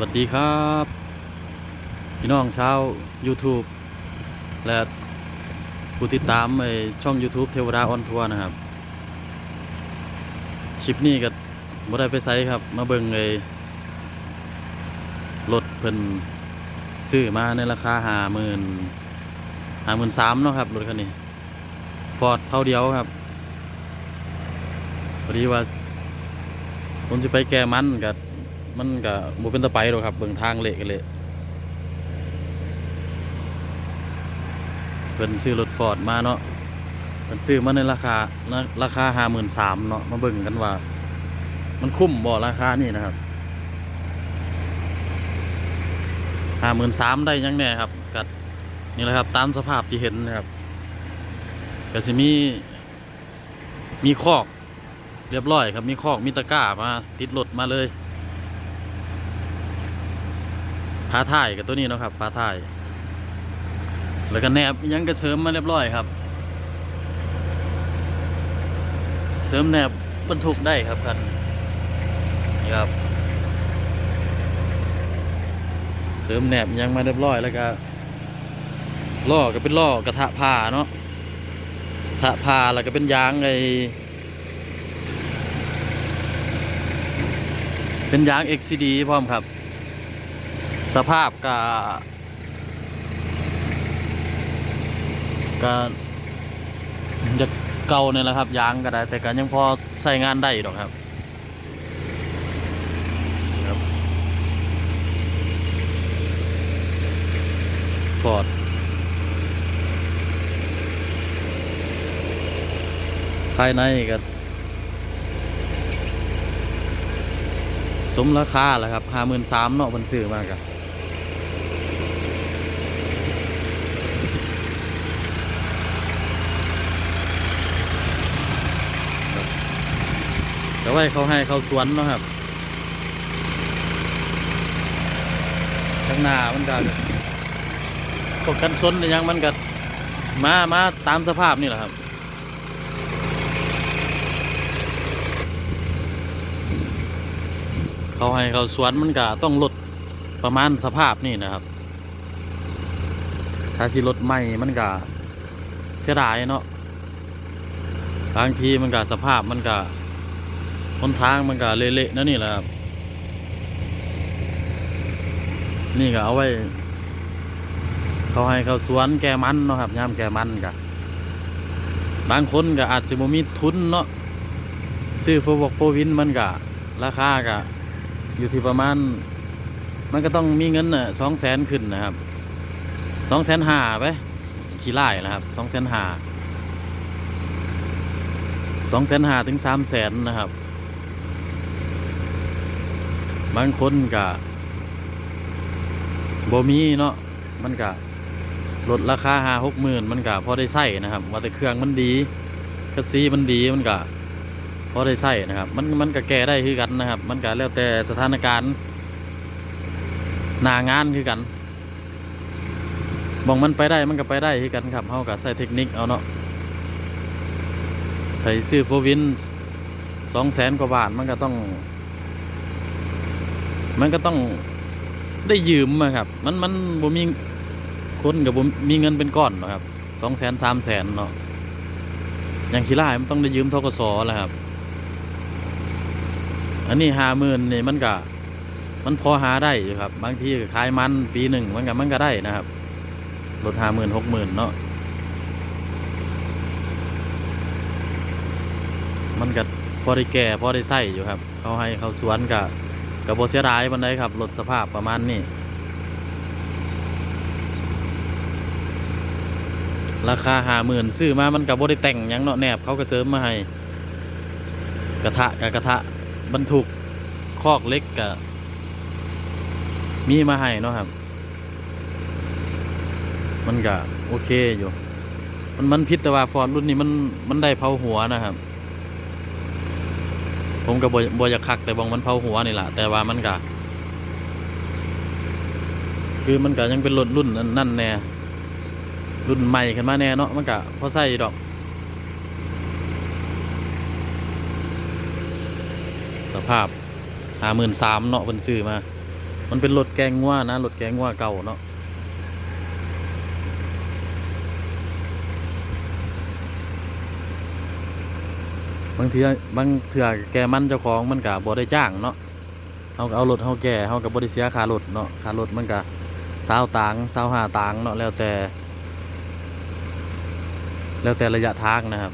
วัสดีครับ พี่น้องชาว YouTube และผู้ติดตามไอช่อง YouTube เทวดาออนทัวร์นะครับ คลิปนี้ก็บ่ได้ไปไซครับ มาเบิ่งไอรถเพิ่นซื้อมาในราคาห้าหมื่นห้าหมื่นสามเนาะครับรถคันนี้ฟอร์ดเท่าเดียวครับพอดีว่าผมจะไปแก้มันกับ มันกับบ่เป็นตะไปหรอกครับเบิ่งทางเละกันเลยเพิ่นซื้อรถฟอร์ดมาเนาะเพิ่นซื้อมาในราคาราคาห้าหมื่นสามเนาะมาเบิ่งกันว่า มันคุ้มบ่ราคานี่นะครับห้าหมื่นสามได้ยังแน่ครับกัดนี่แหละครับตามสภาพที่เห็นนะครับก็สิมีมีคอกเรียบร้อยครับมีคอกมีตะกร้ามาติดรถมาเลย ฟ้าท้ายกับตัวนี้เนาะครับฟ้าท้าย แล้วก็แนบยังกระเสริมมาเรียบร้อยครับ เสริมแนบบรรทุกได้ครับคันนี่ครับ เสริมแนบยังมาเรียบร้อยแล้วก็ล้อก็เป็นล้อกระทะผ้าเนาะกระทะผ้าแล้วก็เป็นยางไอเป็นยาง XCD พร้อมครับ สภาพกะกะจะเก่าเนี่ยแหละครับยางก็ได้ แต่ก็ยังพอใช้งานได้ดอกครับครับฟอร์ดภายในก็สมราคาแหละครับห้าหมื่นสามเนาะมันซื้อมากอะ แต่ว่าเขาให้เขาสวนเนาะครับข้างหน้ามันก็พวกกันซนยังมันก็มามาตามสภาพนี่แหละครับเขาให้เขาสวนมันก็ต้องลดประมาณสภาพนี่นะครับ ถ้าสิลดใหม่มันก็เสียดายเนาะบางทีมันก็สภาพมันก็ นทางมันก็เละๆนั่นนี่แหละครับ นี่ก็เอาไว้ เขาให้เขาสวนแกมันเนาะครับยามแกมันก็บบางคนก็อาจจะบ่มีทุนเนาะซื้อโฟวกโฟวินมันก็ราคาก็อยู่ที่ประมาณ มันก็ต้องมีเงินน่ะสองแสนขึ้นนะครับสองแสนห้าไปขี้ไล่นะครับสองแสนห้าสองแสนห้าถึงสามแสนนะครับ บางคนก็บ่มีเนาะมันก็ลดราคาห้าหกหมื่นมันก็พอได้ใส่นะครับ ว่าแต่เครื่องมันดีคัสซีมันดีมันก็พอได้ใส่นะครับ มันมันก็แก้ได้คือกันนะครับ มันก็แล้วแต่สถานการณ์หนางานคือกันมองมันไปได้มันก็ไปได้คือกันครับเฮาก็ใส่เทคนิคเอาเนาะถ้าสิซื้อโฟวินสองแสนกว่าบาทมันก็ต้อง มันก็ต้องได้ยืมอะครับ มันมันบ่มีคนกับบ่มีเงินเป็นก้อนหรอครับสองแสนสามแสนเนาะอย่างขี้ล่ายมันต้องได้ยืมทกสแหละครับ อันนี้ห้าหมื่นนี่มันก็มันพอหาได้อยู่ครับ บางทีขายมันปีหนึ่งมันก็มันก็ได้นะครับลดห้าหมื่นหกหมื่นเนาะมันก็พอได้แก่พอได้ใส่อยู่ครับ เขาให้เขาสวนกับ กับโบเสียดายมันได้ครับลดสภาพประมาณนี้ราคาห้าหมื่นซื้อมามันกับโบได้แต่งยังเนาะแนบเขาก็เสริมมาให้ กระทะกับกระทะบรรทุกคอกเล็กกับมีมาให้เนาะครับ มันก็โอเคอยู่ มันมันพิษแต่ว่าฟอร์ดรุ่นนี้มันมันได้เผาหัวนะครับ ผมกับบอบอยากคักแต่บองมันเผาหัวนี่แหละแต่ว่ามันก็คือมันก็ยังเป็นรถรุ่นนั่นนั่นแน่รุ่นใหม่ขึ้นมาแน่เนาะมันก็พอใส่ดอก สภาพห้าหมื่นสามเนาะเพิ่นซื้อมา มันเป็นรถแกงงัวนะรถแกงงัวเก่าเนาะ บางเทือบางเทือแกมันเจ้าของมันก็บ่ได้จ้างเนาะเฮาก็เอารถเฮาแก่เฮาก็บ่ได้เสียค่ารถเนาะค่ารถมันก็20ตังค์25ตังค์เนาะแล้วแต่ แล้วแต่ระยะทางนะครับ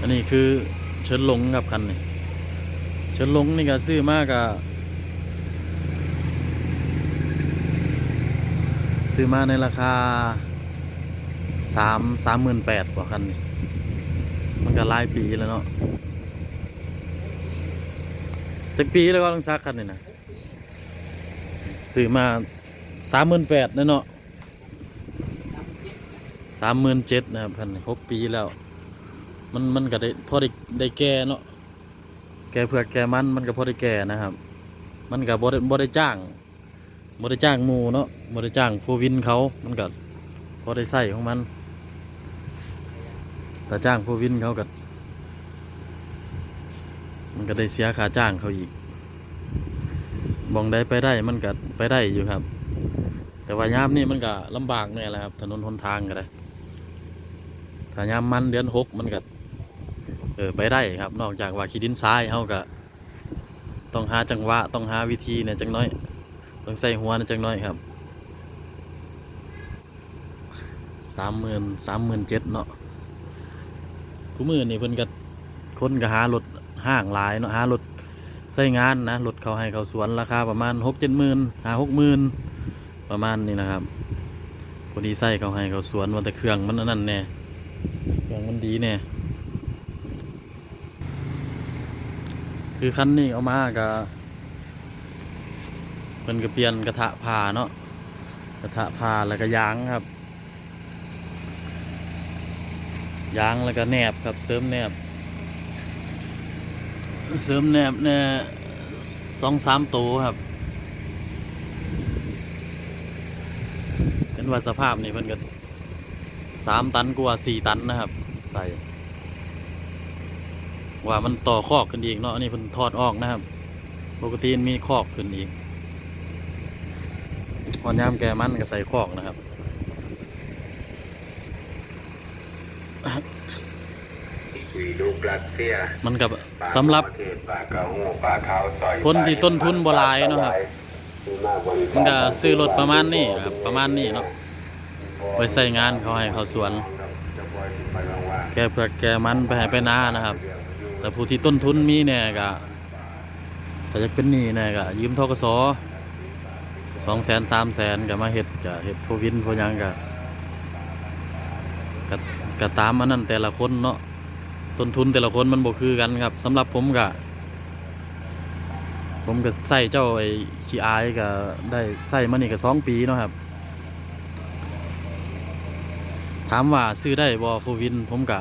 อันนี้คือเชิญลงครับคันนี้เชิญลงนี่ก็ซื้อมากอะซื้อมาในราคา สามสามหมื่นแปดกว่าคันนี้มันก็หลายปีแล้วเนาะจากปีแล้วก็ต้องซักคันนี้นะซื้อมาสามหมื่นแปดเนาะสามหมื่นเจ็ดนะครับคันนี้หกปีแล้ว มันมันก็ได้พอได้ได้แก่เนาะแก่เผือแก่มันมันก็พอได้แก่นะครับ มันก็บ่ได้บ่ได้จ้างบ่ได้จ้างหมูเนาะบ่ได้จ้างโฟวินเขา มันก็พอได้ใส่ของมัน แต่จ้างโฟวินเขาก็มันก็ได้เสียค่าจ้างเขาอีกบองได้ไปได้มันก็ไปได้อยู่ครับ แต่ว่ายามนี่มันก็ลำบากเนี่ยแหละครับถนนหนทางก็ได้ถ้ายามมันเดือนหกมันก็เออไปได้ครับ นอกจากว่าขี้ดินทรายเฮาก็ต้องหาจังหวะต้องหาวิธีเนี่ยจังน้อย ต้องใส่หัวเนี่ยจังน้อยครับสามหมื่นสามหมื่นเจ็ดเนาะ ทุมือนี่เพิ่นก็คนก็หารถห้างหลายเนาะหารถใส่งานนะรถเขาให้เขาสวนราคาประมาณหกเจ็ดหมื่นหาหกหมื่นประมาณนี้นะครับพอดีใส่เขาให้เขาสวนวันแต่เครื่องมันนั่นแน่เครื่องมันดีแน่คือคันนี้เอามาก็เพิ่นก็เปียนกระทะผ่าเนาะกระทะผ่าแล้วก็ยางครับ ยางแล้วก็แนบครับเสริมแนบ เสริมแนบเนี่ยสองสามตัวครับเป็นว่าสภาพนี่เพิ่นก็สามตันกว่าสี่ตันนะครับ ใส่ว่ามันต่อคอกขึ้นอีกเนาะนี่เพิ่นถอดออกนะครับ ปกติมีคอกขึ้นอีกพอนยามแกมันก็ใส่คอกนะครับ วีลูกรัสเซียมันกับสำหรับปลาเทศปลากระหูปลาขาวซอยคนที่ต้นทุนบ่หลายเนาะครับ มันก็ซื้อรถประมาณนี้ครับประมาณนี้เนาะไว้ใส่งานเขาให้เขาสวน แกเพื่อแกมันไปให้ไปนานะครับ แต่ผู้ที่ต้นทุนมีเนี่ยก็ถ้าจะเป็นหนี้เนี่ยก็ยืมทกสสองแสนสามแสนก็มาเฮ็ดก็เฮ็ดโฟวินโฟหยังก็ ก็ตามอันนั้นแต่ละคนเนาะต้นทุนแต่ละคนมันบ่คือกันครับสำหรับผมก็ผมก็ใส่เจ้าไอ้ขี้อายก็ได้ใส่มานี่ก็สองปีเนาะครับ ถามว่าซื้อได้บ่โฟวิน ผมก็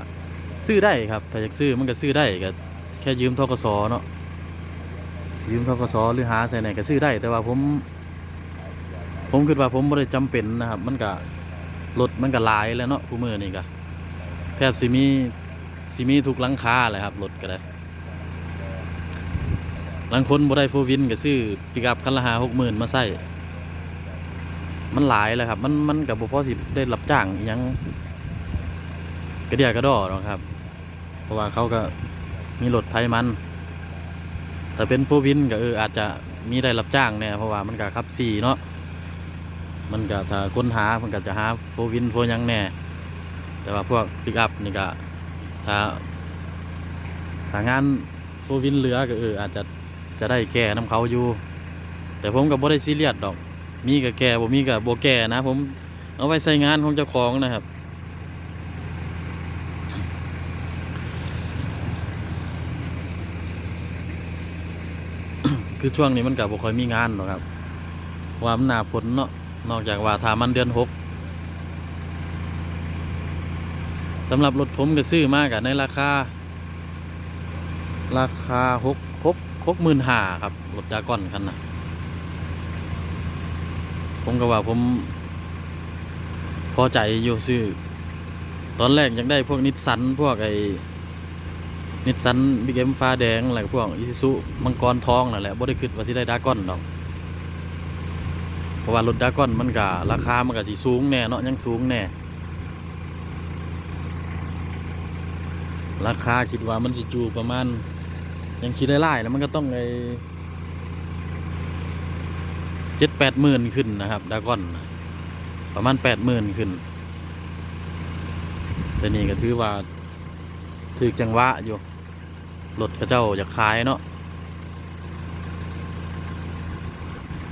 ซื้อได้ครับถ้าอยากซื้อมันก็ซื้อได้ก็แค่ยืมทกสเนาะยืมทกสหรือหาใส่ไหนก็ซื้อได้ แต่ว่าผม ผมคิดว่าผมบ่ได้จำเป็นนะครับ มันก็รถมันก็หลายแล้วเนาะผู้มือนี่ก็ บสิมีสิมีทุกหลังคาเลยครับรถก็ได้บางคนบ่ได้โฟวินก็ซื้อปิกอัพคันละหาหกหมื่นมาใส่มันหลายแล้วครับ มันมันกับบ่พอสิได้รับจ้างยังกระเดียกระดอเนาะครับ เพราะว่าเขาก็มีรถไทยมัน แต่เป็นโฟวินก็เอออาจจะมีได้รับจ้างเนี่ยเพราะว่ามันก็ขับสี่เนาะมันก็ถ้าค้นหามันก็จะหาโฟวินโฟยังแน่ แต่ว่าพวกปิกอัพนี่ก็ถ้าถ้างานโฟวินเหลือก็เอออาจจะจะได้แก่น้ำเขาอยู่ แต่ผมก็บ่ได้ซีเรียสดอก มีก็แก่บ่มีก็บ่แก่นะ ผมเอาไว้ใส่งานของเจ้าของนะครับคือช่วงนี้มันกับบ่ค่อยมีงานหรอกครับ ว่ามันหนาฝนเนาะนอกจากว่าถ้ามันเดือนหก สำหรับรถผมก็ซื้อมากอะในราคา ราคาหกหกหกหมื่นห้าครับรถยาก้อนคันนะผมก็ว่าผม พอใจอยู่ซื้อ ตอนแรกยากได้พวกนิสสันพวกไอ้นิสสันบิ๊กเอ็มฟ้าแดงอะไรพวกอิซูซุมังกรทองนั่นแหละบ่ได้คิดว่าสิได้ดากอนดอกเพราะว่ารถดากอนมันก็ราคามันก็สิสูงแน่เนาะยังสูงแน่ ราคาคิดว่ามันสิจูประมาณ ยังคิดได้ไล่นะมันก็ต้องไอเจ็ดแปดหมื่นขึ้นนะครับดากอน ประมาณแปดหมื่นขึ้น แต่นี่ก็ถือว่าถือจังหวะอยู่รถกระเจ้าจะขายเนาะ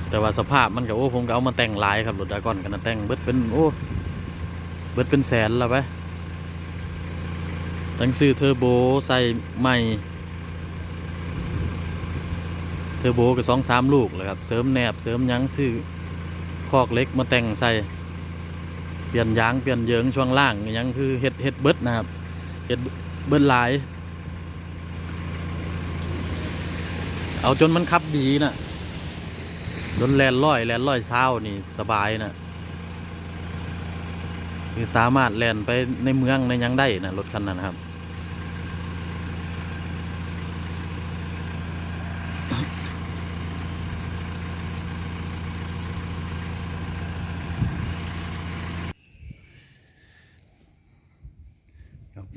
แต่ว่าสภาพมันก็โอ้ผมก็เอามาแต่งลายครับรถดากอนกันนะแต่งเบิดเป็นโอ้เบิดเป็นแสนแล้วไป ตั้งซื้อเทอร์โบใส่ใหม่ เทอร์โบก็สองสามลูกเลยครับ เสริมแหนบเสริมยั้งซื้อคอกเล็กมาแต่งใส่ เปลี่ยนยางเปลี่ยนเยิงช่วงล่างยังคือเฮ็ดเฮ็ดเบิร์ดนะครับเฮ็ดเบิดหลาย เอาจนมันขับดีนะจนแลนร้อยแลนร้อยเช้านี่สบายนะคือสามารถแลนไปในเมืองในยังได้นะรถคันนั้นครับ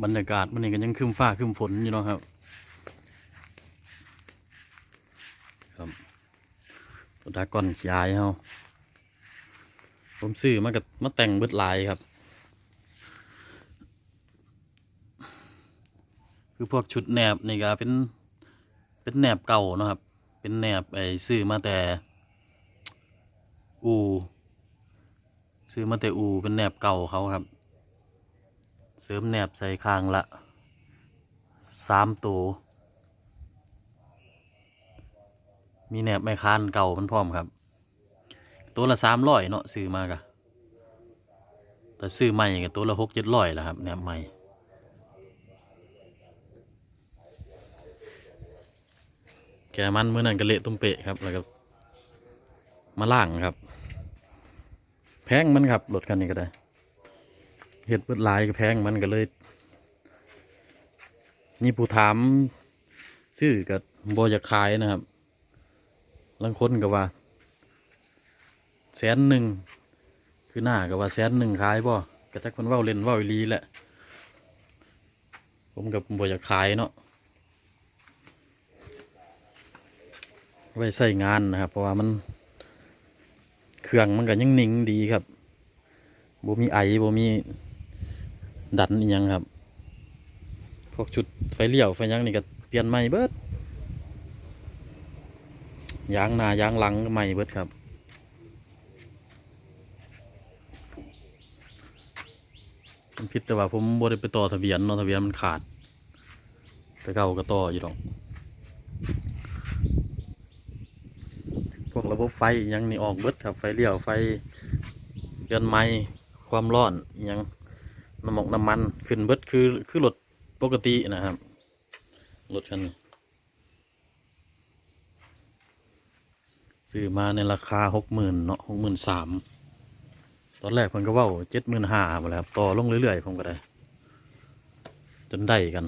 บรรยากาศมันนี่ก็ยังครึมฟ้าครึมฝนอยู่เนาะครับ ครับตัวดากอนขยายเฮาผมซื้อมากับมาแต่งเบิดลายครับ คือพวกชุดแหนบนี่ก็เป็นเป็นแหนบเก่านะครับ เป็นแหนบไอ้ซื้อมาแต่ อูซื้อมาแต่อูเป็นแหนบเก่าเขาครับ เสริมแหนบใส่คางละสามตัว มีแหนบไม้คานเก่ามันพร้อมครับ ตัวละสามร้อยเนาะซื้อมากะแต่ซื้อใหม่ก็ตัวละหกเจ็ดร้อยแล้วครับแหนบใหม่แกมันเมื่อนั้นก็เละตุ้มเปะครับแล้วก็มาล่างครับ แพงมันครับรถคันนี้ก็ได้ เห็ดเบิดลายก็แพงมันก็เลยนี่ผู้ถามซื้อกับบอยากขายนะครับลังคนก็ว่าแสนหนึ่งคือหน้าก็ว่าแสนหนึ่งขายบ่กระจักคนว้าเล่นว้าอีลีแหละ ผมกับบอยากขายเนาะไว้ใส่งานนะครับ เพราะว่ามันเครื่องมันก็ยังนิ่งดีครับบ่มีไอบ่มี ดันอีหยังครับ พวกชุดไฟเลี้ยวไฟยังนี่ก็เปลี่ยนใหม่เบิดยางหน้ายางหลังใหม่เบิดครับมันผิดแต่ว่าผมบ่ได้ไปต่อทะเบียนเนาะทะเบียนมันขาด แต่เก่าก็ต่ออยู่ดอกพวกระบบไฟยังนี่ออกเบิดครับ ไฟเลี้ยวไฟเปลี่ยนไม้ความร้อนยัง น้ำมกน้ำมันขึ้นเบิดคือคือรถปกตินะครับรถคันนี้ซื้อมาในราคาหกหมื่นเนาะหกหมื่นสามตอนแรกผมก็ว่าเจ็ดหมื่นห้าหมดแล้วครับต่อลงเรื่อยๆผมก็ได้ จนได้กัน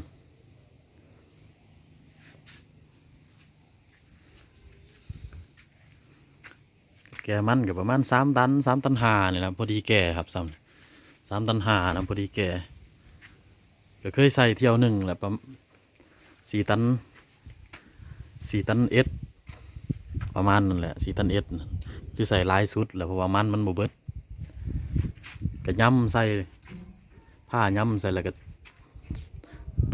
แกมันกับประมาณสามตันสามตันหาเนี่ยนะพอดีแก่ครับสาม สามตันหานะพอดีแกก็เคยใส่เที่ยวหนึ่งแหละประมาณสี่ตันสี่ตันเอสประมาณนั่นแหละสี่ตันเอสคือใส่ลายสุดแหละเพราะว่ามันมันบเบิดก็ย้ำใส่ผ้าย้ำใส่แล้วก็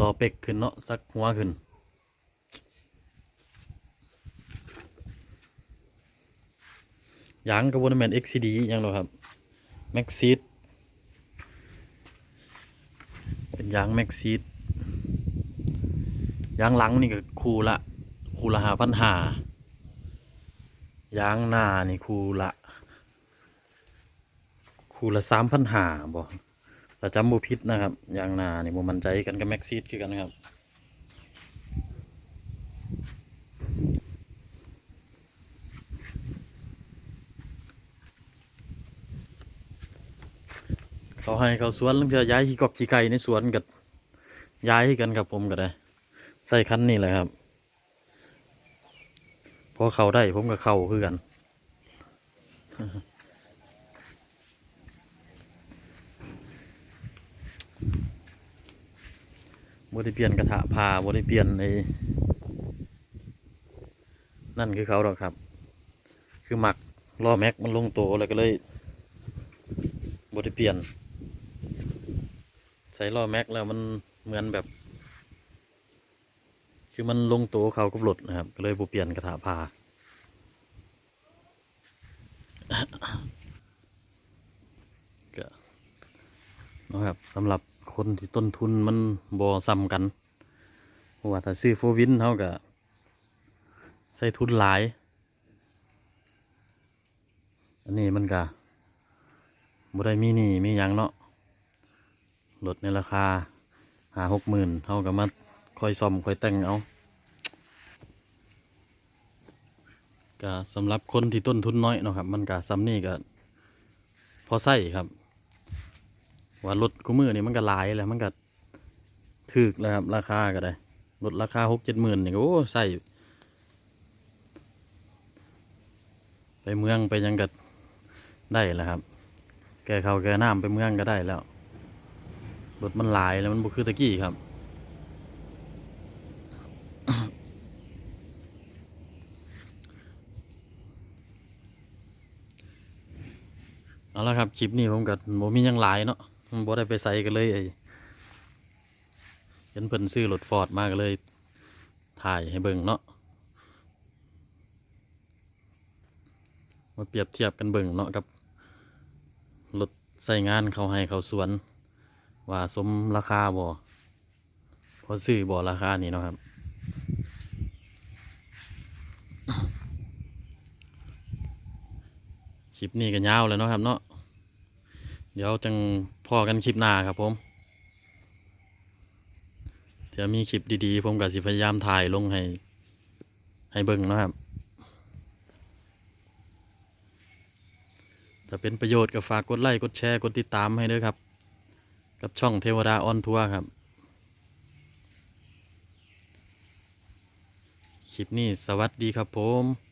ต่อเป็กขึ้นเนาะสักหัวขึ้นยางกระบวนแมนเอ็กซีดียังหรอครับแม็กซีด เป็น ยางแม็กซีดยางหลังนี่ก็คูละคูละหาพันหายางหน้านี่คูละคูละสามพันหาบ่ประจำบูพิษนะครับยางหน้านี่บ่มันใจกันกับแม็กซีดคือกันนะครับ เขาให้เขาสวนเพื่อย้ายขี้กอกขี้ไก่ในสวนกับย้ายกันกับผมก็ได้ส่คันนี้แหละครับพอเขาได้ผมก็เข้าคือกันบได้เปลี่ยนกระทะพาบได้เปลี่ยนไอ้นั่นคือเขาหรอกครับ คือหมักล้อแม็กมันลงตัวแล้วก็เลยบได้เปลี่ยน ส่ล้อแม็กแล้วมันเหมือนแบบ คือมันลงตัวเขากับรถนะครับ ก็เลยบเปลี่ยนกระทะพาก็นะครับสำหรับคนที่ต้นทุนมันบ่ซ้ำกันเพราะว่าถ้าซื้อโฟวินเขาก็ใส่ทุนหลาย อันนี้มันก็บ่ได้มีหนี่มีหยังเนาะ รถในราคาหาหกหมื่นเขาก็มาคอยซ่อมคอยแต่งเอาก็สำหรับคนที่ต้นทุนน้อยเนาะครับ มันก็ซ้ำนี่ก็พอใส่ครับ ว่ารถกูมือนี่มันก็หลายแล้วมันก็ถึกแล้วครับ ราคาก็ได้รถราคาหกเจ็ดหมื่นนี่โอ้ใส่ไปเมืองไปยังก็ได้แล้วครับ แกเขาแกน้ำไปเมืองก็ได้แล้ว รถมันหลายแล้วมันบุคือตะกี้ครับเอาละครับคลิปนี้ผมกับโมมียังหลายเนาะผมบ่ได้ไปใส่กันเลยไอ้เห็นเพิ่นซื้อรถฟอร์ดมากเลย ถ่ายให้เบิ่งเนาะมาเปรียบเทียบกันเบิ่งเนาะกับรถใส่งานเขาให้เขาสวน ว่าสมราคาบ่พอซื้อบ่ราคานี้เนาะครับ คลิปนี้ก็ยาวแล้วเนาะครับเนาะ เดี๋ยวจังพอกันคลิปหน้าครับผมเดี๋ยวมีคลิปดีๆ ผมก็สิพยายามถ่ายลงให้ ให้เบิ่งเนาะครับ ถ้าเป็นประโยชน์ก็ฝากกดไลค์กดแชร์ กดติดตามให้ด้วยครับ กับช่องเทวดาออนทัวร์ครับ คลิปนี้สวัสดีครับผม